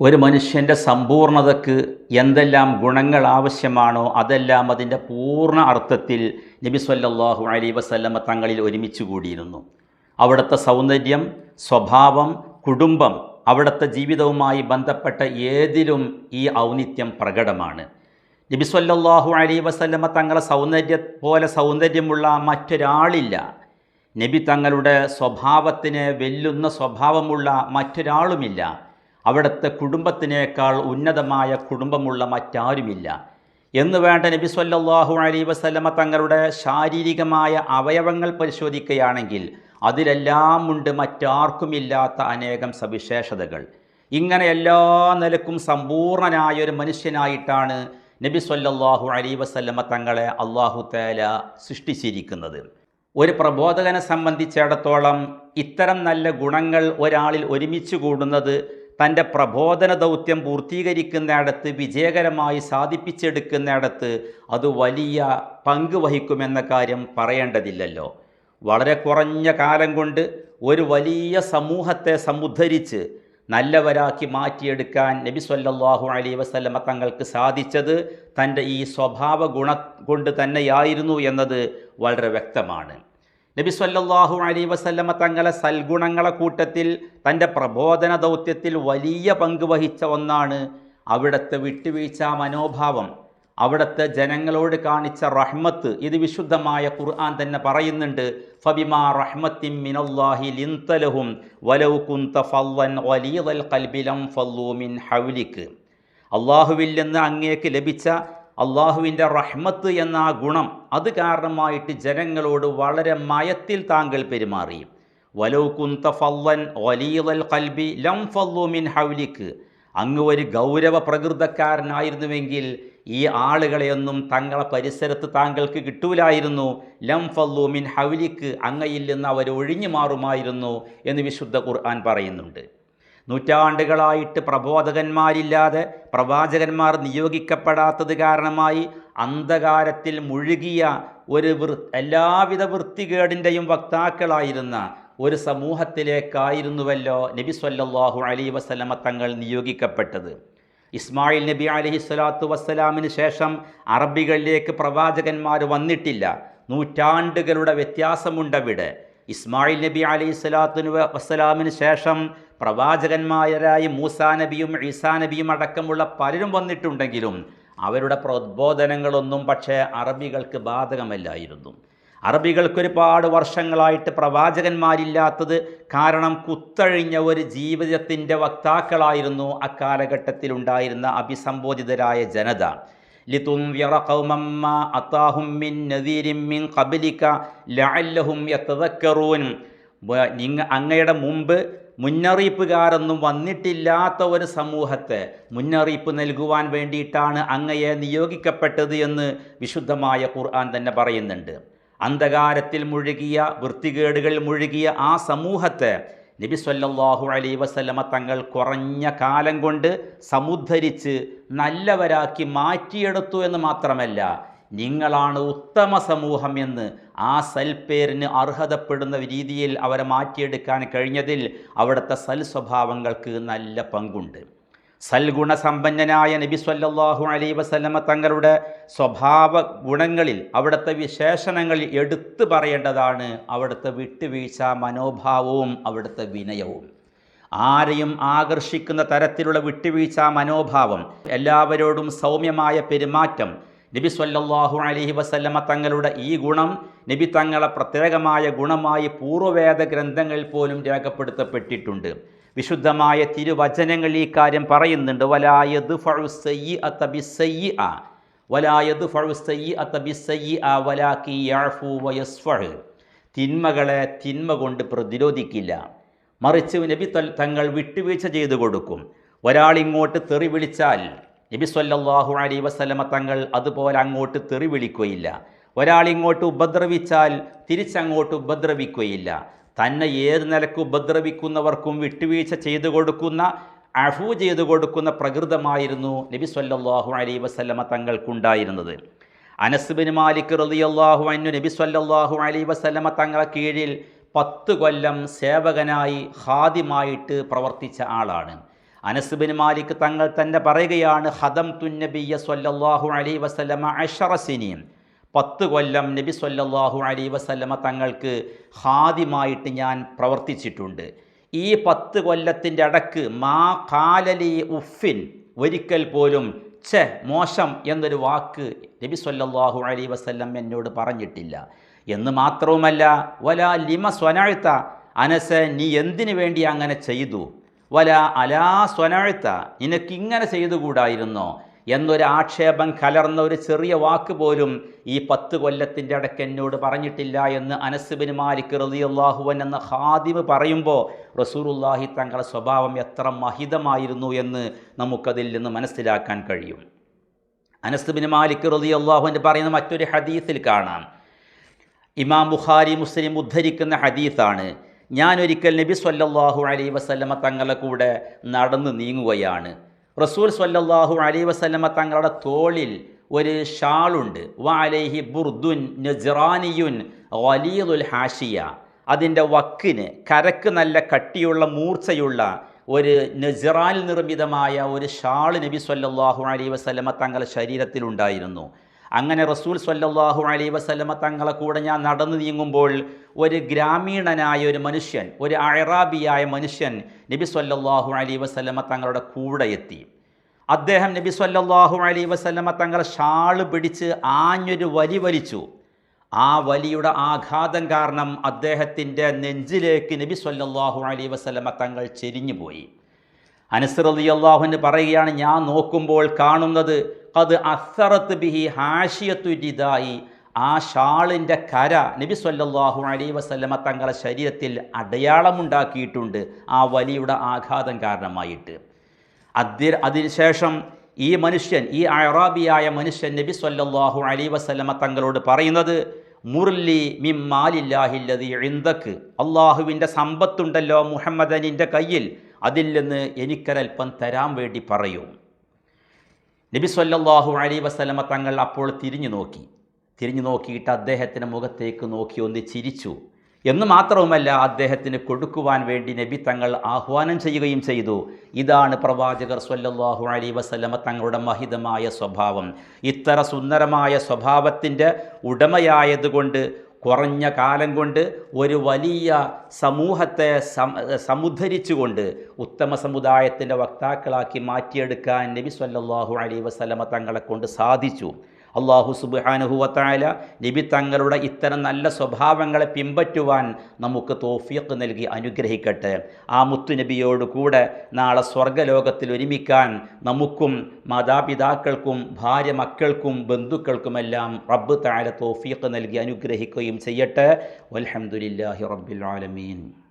ഒരു മനുഷ്യന്റെ സമ്പൂർണതക്ക് എന്തെല്ലാം ഗുണങ്ങൾ ആവശ്യമാണോ അതെല്ലാം അതിന്റെ പൂർണ അർത്ഥത്തിൽ നബി സല്ലാഹു അലൈ വസല്ലമ തങ്ങളിൽ ഒരുമിച്ച് കൂടിയിരുന്നു. അവിടുത്തെ സൗന്ദര്യം സ്വഭാവം കുടുംബം അവിടുത്തെ ജീവിതവുമായി ബന്ധപ്പെട്ട ഏതിലും ഈ ഔന്നിത്യം പ്രകടമാണ്. നബി സല്ലാഹു അലൈഹി വസല്ലമ തങ്ങളെ സൗന്ദര്യ പോലെ സൗന്ദര്യമുള്ള മറ്റൊരാളില്ല. നബി തങ്ങളുടെ സ്വഭാവത്തിന് വെല്ലുന്ന സ്വഭാവമുള്ള മറ്റൊരാളുമില്ല. അവിടുത്തെ കുടുംബത്തിനേക്കാൾ ഉന്നതമായ കുടുംബമുള്ള മറ്റാരുമില്ല. എന്ന് വേണ്ട നബി സല്ലാഹു അലൈ വസ്ലമ തങ്ങളുടെ ശാരീരികമായ അവയവങ്ങൾ പരിശോധിക്കുകയാണെങ്കിൽ അതിലെല്ലാം ഉണ്ട് മറ്റാർക്കുമില്ലാത്ത അനേകം സവിശേഷതകൾ. ഇങ്ങനെ എല്ലാ നിലക്കും സമ്പൂർണനായ ഒരു മനുഷ്യനായിട്ടാണ് നബി സല്ലാഹു അലൈ വസ്ലമ തങ്ങളെ അള്ളാഹു തേല സൃഷ്ടിച്ചിരിക്കുന്നത്. ഒരു പ്രബോധകനെ സംബന്ധിച്ചിടത്തോളം ഇത്തരം നല്ല ഗുണങ്ങൾ ഒരാളിൽ ഒരുമിച്ച് കൂടുന്നത് തന്റെ പ്രബോധന ദൗത്യം പൂർത്തീകരിക്കുന്നിടത്ത് വിജയകരമായി സാധിപ്പിച്ചെടുക്കുന്നിടത്ത് അത് വലിയ പങ്ക് വഹിക്കുമെന്ന കാര്യം പറയേണ്ടതില്ലല്ലോ. വളരെ കുറഞ്ഞ കാലം കൊണ്ട് ഒരു വലിയ സമൂഹത്തെ സമുദ്ധരിച്ച് നല്ലവരാക്കി മാറ്റിയെടുക്കാൻ നബി സല്ലാഹു അലൈഹി വസ്ലമ തങ്ങൾക്ക് സാധിച്ചത് തന്റെ ഈ സ്വഭാവ ഗുണ കൊണ്ട് തന്നെയായിരുന്നു എന്നത് വളരെ വ്യക്തമാണ്. നബി സല്ലാഹു അലൈഹി വസല്ലമ തങ്ങളെ സൽഗുണങ്ങളെ കൂട്ടത്തിൽ തന്റെ പ്രബോധന ദൗത്യത്തിൽ വലിയ പങ്ക് വഹിച്ച ഒന്നാണ് അവിടുത്തെ വിട്ടുവീഴ്ച മനോഭാവം. അവിടുത്തെ ജനങ്ങളോട് കാണിച്ച റഹ്മത്ത് ഇത് വിശുദ്ധമായ ഖുർആൻ തന്നെ പറയുന്നുണ്ട് ഫബിമാ റഹ്മത്തിൻ മിനല്ലാഹി ലിൻതലഹും വലൗ കുന്ത ഫല്ലൻ വലീദൽ കൽബിലം ഫല്ലൂ മിൻ ഹൗലിക്ക് അള്ളാഹുവിൽ നിന്ന് അങ്ങേക്ക് ലഭിച്ച അള്ളാഹുവിന്റെ റഹ്മത്ത് എന്ന ആ ഗുണം അത് കാരണമായിട്ട് ജനങ്ങളോട് വളരെ മയത്തിൽ താങ്കൾ പെരുമാറി. വലൗ കുന്ത ഫല്ലൻ ഒലീലൽ ഖൽബി ലം ഫല്ലു മിൻ ഹൗലിക്ക് അങ്ങ് ഒരു ഗൗരവ പ്രകൃതക്കാരനായിരുന്നുവെങ്കിൽ ഈ ആളുകളെയൊന്നും തങ്ങളെ പരിസരത്ത് താങ്കൾക്ക് കിട്ടൂലായിരുന്നു. ലം ഫല്ലു മിൻ ഹൗലിക്ക് അങ്ങയിൽ നിന്ന് അവർ ഒഴിഞ്ഞു മാറുമായിരുന്നു എന്ന് വിശുദ്ധ ഖുർആൻ പറയുന്നുണ്ട്. നൂറ്റാണ്ടുകളായിട്ട് പ്രബോധകന്മാരില്ലാതെ പ്രവാചകന്മാർ നിയോഗിക്കപ്പെടാത്തത് കാരണമായി അന്ധകാരത്തിൽ മുഴുകിയ ഒരു വൃ എല്ലാവിധ വൃത്തികേടിന്റെയും വക്താക്കളായിരുന്ന ഒരു സമൂഹത്തിലേക്കായിരുന്നുവല്ലോ നബി സല്ലാഹു അലൈഹി വസ്ലമ തങ്ങൾ നിയോഗിക്കപ്പെട്ടത്. ഇസ്മായിൽ നബി അലഹി സ്വലാത്തു വസ്സലാമിന് ശേഷം അറബികളിലേക്ക് പ്രവാചകന്മാർ വന്നിട്ടില്ല. നൂറ്റാണ്ടുകളുടെ വ്യത്യാസമുണ്ടവിടെ. ഇസ്മായിൽ നബി അലൈഹി സ്വലാത്തു വസ്സലാമിന് ശേഷം പ്രവാചകന്മാരായി മൂസാ നബിയും ഈസാ നബിയും അടക്കമുള്ള പലരും വന്നിട്ടുണ്ടെങ്കിലും അവരുടെ പ്രബോധനങ്ങളൊന്നും പക്ഷേ അറബികൾക്ക് ബാധകമല്ലായിരുന്നു. അറബികൾക്ക് ഒരുപാട് വർഷങ്ങളായിട്ട് പ്രവാചകന്മാരില്ലാത്തത് കാരണം കുത്തഴിഞ്ഞ ഒരു ജീവിതത്തിന്റെ വക്താക്കളായിരുന്നു അക്കാലഘട്ടത്തിലുണ്ടായിരുന്ന അഭിസംബോധിതരായ ജനത. അത്താഹും മിൻ മിൻ ലഅല്ലഹും അങ്ങയുടെ മുമ്പ് മുന്നറിയിപ്പുകാരൊന്നും വന്നിട്ടില്ലാത്ത ഒരു സമൂഹത്തെ മുന്നറിയിപ്പ് നൽകുവാൻ വേണ്ടിയിട്ടാണ് അങ്ങയെ നിയോഗിക്കപ്പെട്ടത് എന്ന് വിശുദ്ധമായ ഖുർആൻ തന്നെ പറയുന്നുണ്ട്. അന്ധകാരത്തിൽ മുഴുകിയ വൃത്തികേടുകൾ മുഴുകിയ ആ സമൂഹത്തെ നബി സല്ലല്ലാഹു അലൈ വസല്ലമ തങ്ങൾ കുറഞ്ഞ കാലം കൊണ്ട് സമുദ്ധരിച്ച് നല്ലവരാക്കി മാറ്റിയെടുത്തു എന്ന് മാത്രമല്ല നിങ്ങളാണ് ഉത്തമ സമൂഹം എന്ന് ആ സൽപ്പേരിന് അർഹതപ്പെടുന്ന രീതിയിൽ അവരെ മാറ്റിയെടുക്കാൻ കഴിഞ്ഞതിൽ അവിടുത്തെ സൽ സ്വഭാവങ്ങൾക്ക് നല്ല പങ്കുണ്ട്. സൽഗുണസമ്പന്നനായ നബി സല്ലാഹു അലൈ വസല്ലമ തങ്ങളുടെ സ്വഭാവ ഗുണങ്ങളിൽ അവിടുത്തെ വിശേഷണങ്ങളിൽ എടുത്തു പറയേണ്ടതാണ് അവിടുത്തെ വിട്ടുവീഴ്ച മനോഭാവവും അവിടുത്തെ വിനയവും. ആരെയും ആകർഷിക്കുന്ന തരത്തിലുള്ള വിട്ടുവീഴ്ച മനോഭാവം എല്ലാവരോടും സൗമ്യമായ പെരുമാറ്റം നബി സല്ലാഹു അലഹി വസല്ലമ തങ്ങളുടെ ഈ ഗുണം നബി തങ്ങളെ പ്രത്യേകമായ ഗുണമായി പൂർവവേദ ഗ്രന്ഥങ്ങളിൽ പോലും രേഖപ്പെടുത്തപ്പെട്ടിട്ടുണ്ട്. വിശുദ്ധമായ തിരുവചനങ്ങൾ ഈ കാര്യം പറയുന്നുണ്ട്. വലായത് ഫഴുസയ്യി അത്തബിസയ്യി ആ വലായത് ഫഴുസയ്യി അത്തബിസയ്യി ആ വലാക്കി തിന്മകളെ തിന്മ കൊണ്ട് പ്രതിരോധിക്കില്ല. മറിച്ച് നബി തങ്ങൾ വിട്ടുവീഴ്ച ചെയ്തു കൊടുക്കും. ഒരാളിങ്ങോട്ട് തെറി വിളിച്ചാൽ നബി സല്ലല്ലാഹു അലൈഹി വസല്ലമ തങ്ങൾ അതുപോലെ അങ്ങോട്ട് തെറി വിളിക്കുകയില്ല ഒരാളിങ്ങോട്ട് ഉപദ്രവിച്ചാൽ തിരിച്ചങ്ങോട്ട് ഉപദ്രവിക്കുകയില്ല. തന്നെ ഏത് നിലയ്ക്ക് ഉപദ്രവിക്കുന്നവർക്കും വിട്ടുവീഴ്ച ചെയ്തു കൊടുക്കുന്ന അഫു ചെയ്തു കൊടുക്കുന്ന പ്രകൃതമായിരുന്നു നബി സല്ലല്ലാഹു അലൈഹി വസല്ലമ തങ്ങൾക്കുണ്ടായിരുന്നത്. അനസ്ബിൻ മാലിക് റളിയല്ലാഹു അൻഹു നബി സല്ലല്ലാഹു അലൈഹി വസല്ലമ തങ്ങളെ കീഴിൽ പത്ത് കൊല്ലം സേവകനായി ഹാദിമായിട്ട് പ്രവർത്തിച്ച ആളാണ്. അനസ് ബിൻ മാലിക് തങ്ങൾ തന്നെ പറയുകയാണ് ഹദം തുന്നബിയ സ്വല്ലല്ലാഹു അലി വസല്ലമ അഷറസിനിയും പത്ത് കൊല്ലം നബി സ്വല്ലല്ലാഹു അലി വസല്ലമ തങ്ങൾക്ക് ഹാദിമായിട്ട് ഞാൻ പ്രവർത്തിച്ചിട്ടുണ്ട്. ഈ പത്ത് കൊല്ലത്തിന്റെ അടക്ക് മാ കാലലി ഉഫിൻ ഒരിക്കൽ പോലും ഛെ മോശം എന്നൊരു വാക്ക് നബി സ്വല്ലല്ലാഹു അലി വസല്ലം എന്നോട് പറഞ്ഞിട്ടില്ല. എന്ന് മാത്രവുമല്ല വല ലിമ സ്വനാഴ്ത്ത അനസ് നീ എന്തിനു വേണ്ടി അങ്ങനെ ചെയ്തു? വല അലാ സ്വനാഴ്ത്ത നിനക്കിങ്ങനെ ചെയ്തുകൂടായിരുന്നോ? എന്നൊരു ആക്ഷേപം കലർന്ന ഒരു ചെറിയ വാക്ക് പോലും ഈ പത്ത് കൊല്ലത്തിന്റെ അടക്ക് എന്നോട് പറഞ്ഞിട്ടില്ല എന്ന് അനസ്ബിൻ മാലിക് റളിയല്ലാഹുവൻ എന്ന ഹാദിമ് പറയുമ്പോൾ റസൂറുല്ലാഹി തങ്ങളുടെ സ്വഭാവം എത്ര മഹിതമായിരുന്നു എന്ന് നമുക്കതിൽ നിന്ന് മനസ്സിലാക്കാൻ കഴിയും. അനസ്ബിൻ മാലിക് റളിയല്ലാഹുവിന്റെ പറയുന്ന മറ്റൊരു ഹദീസിൽ കാണാം. ഇമാം ബുഖാരി മുസ്ലിം ഉദ്ധരിക്കുന്ന ഹദീസാണ്. ഞാനൊരിക്കൽ നബി സ്വല്ലല്ലാഹു അലൈ വസല്ലമ തങ്ങളെ കൂടെ നടന്നു നീങ്ങുകയാണ്. റസൂൽ സ്വല്ലല്ലാഹു അലൈ വസല്ലമ തങ്ങളുടെ തോളിൽ ഒരു ഷാളുണ്ട്. വാലൈഹി ബുർദുൻ നജ്റാനിയുൻ വലീദുൽ ഹാഷിയ. അതിന്റെ വക്കിന് കരക്ക് നല്ല കട്ടിയുള്ള മൂർച്ചയുള്ള ഒരു നജ്റാനിൽ നിർമ്മിതമായ ഒരു ഷാൾ നബി സ്വല്ലല്ലാഹു അലൈ വസല്ലമ തങ്ങളുടെ ശരീരത്തിലുണ്ടായിരുന്നു. അങ്ങനെ റസൂൽ സല്ലാഹു അലൈ വസ്ലമ തങ്ങളെ കൂടെ ഞാൻ നടന്നു നീങ്ങുമ്പോൾ ഒരു ഗ്രാമീണനായ ഒരു മനുഷ്യൻ ഒരു അയറാബിയായ മനുഷ്യൻ നബി സല്ലാഹു അലൈ വസ്ലമ തങ്ങളുടെ കൂടെ എത്തി. അദ്ദേഹം നബി സല്ലാഹു അലൈ വസ്ലമ തങ്ങളെ ഷാൾ പിടിച്ച് ആഞ്ഞൊരു വലി വലിച്ചു. ആ വലിയുടെ ആഘാതം കാരണം അദ്ദേഹത്തിന്റെ നെഞ്ചിലേക്ക് നബി സല്ലാഹു അലൈ വസ്ലമ തങ്ങൾ ചെരിഞ്ഞുപോയി. അനസ്രതി അള്ളാഹുവിന് പറയുകയാണ് ഞാൻ നോക്കുമ്പോൾ കാണുന്നത് അത് അസറത്ത് ബിഹി ഹാഷിയത്തു രിദായി ആ ഷാളിന്റെ കര നബി സല്ലാഹു അലൈ വസല്ലമ തങ്ങളെ ശരീരത്തിൽ അടയാളമുണ്ടാക്കിയിട്ടുണ്ട്. ആ വലിയുടെ ആഘാതം കാരണമായിട്ട്. അതി അതിനുശേഷം ഈ മനുഷ്യൻ ഈ അറാബിയായ മനുഷ്യൻ നബി സല്ലാഹു അലൈ വസല്ലമ തങ്ങളോട് പറയുന്നത് മുർലി മിമ്മാലില്ലാഹില്ലതി എന്തക്ക് അള്ളാഹുവിന്റെ സമ്പത്തുണ്ടല്ലോ മുഹമ്മദനിന്റെ കയ്യിൽ. അതിൽ നിന്ന് എനിക്കൊരൽപ്പം തരാൻ വേണ്ടി പറയൂ. നബി സല്ലാഹു അലൈ വസ്ലമ തങ്ങൾ അപ്പോൾ തിരിഞ്ഞു നോക്കി. തിരിഞ്ഞു നോക്കിയിട്ട് അദ്ദേഹത്തിന്റെ മുഖത്തേക്ക് നോക്കി ഒന്ന് ചിരിച്ചു. എന്ന് മാത്രവുമല്ല അദ്ദേഹത്തിന് കൊടുക്കുവാൻ വേണ്ടി നബി തങ്ങൾ ആഹ്വാനം ചെയ്യുകയും ചെയ്തു. ഇതാണ് പ്രവാചകർ സ്വല്ലല്ലാഹു അലൈ വസല്ലമ തങ്ങളുടെ മഹിതമായ സ്വഭാവം. ഇത്തര സുന്ദരമായ സ്വഭാവത്തിന്റെ ഉടമയായതുകൊണ്ട് കുറഞ്ഞ കാലം കൊണ്ട് ഒരു വലിയ സമൂഹത്തെ സമുദ്ധരിച്ചുകൊണ്ട് ഉത്തമ സമുദായത്തിന്റെ വക്താക്കളാക്കി മാറ്റിയെടുക്കാൻ നബി സല്ലാഹു അലൈ വസ്ലമ തങ്ങളെ കൊണ്ട് സാധിച്ചു. അള്ളാഹു സുബാനുഹുവത്തായ നബി തങ്ങളുടെ ഇത്തരം നല്ല സ്വഭാവങ്ങളെ പിൻപറ്റുവാൻ നമുക്ക് തോഫിയക്ക് നൽകി അനുഗ്രഹിക്കട്ടെ. ആ മുത്തുനബിയോട് കൂടെ നാളെ സ്വർഗലോകത്തിൽ ഒരുമിക്കാൻ നമുക്കും മാതാപിതാക്കൾക്കും ഭാര്യ മക്കൾക്കും ബന്ധുക്കൾക്കുമെല്ലാം റബ്ബ് താഴെ തോഫിയക്ക് നൽകി അനുഗ്രഹിക്കുകയും ചെയ്യട്ടെ. വൽഹംദുലില്ലാഹി റബ്ബിൽ ആലമീൻ.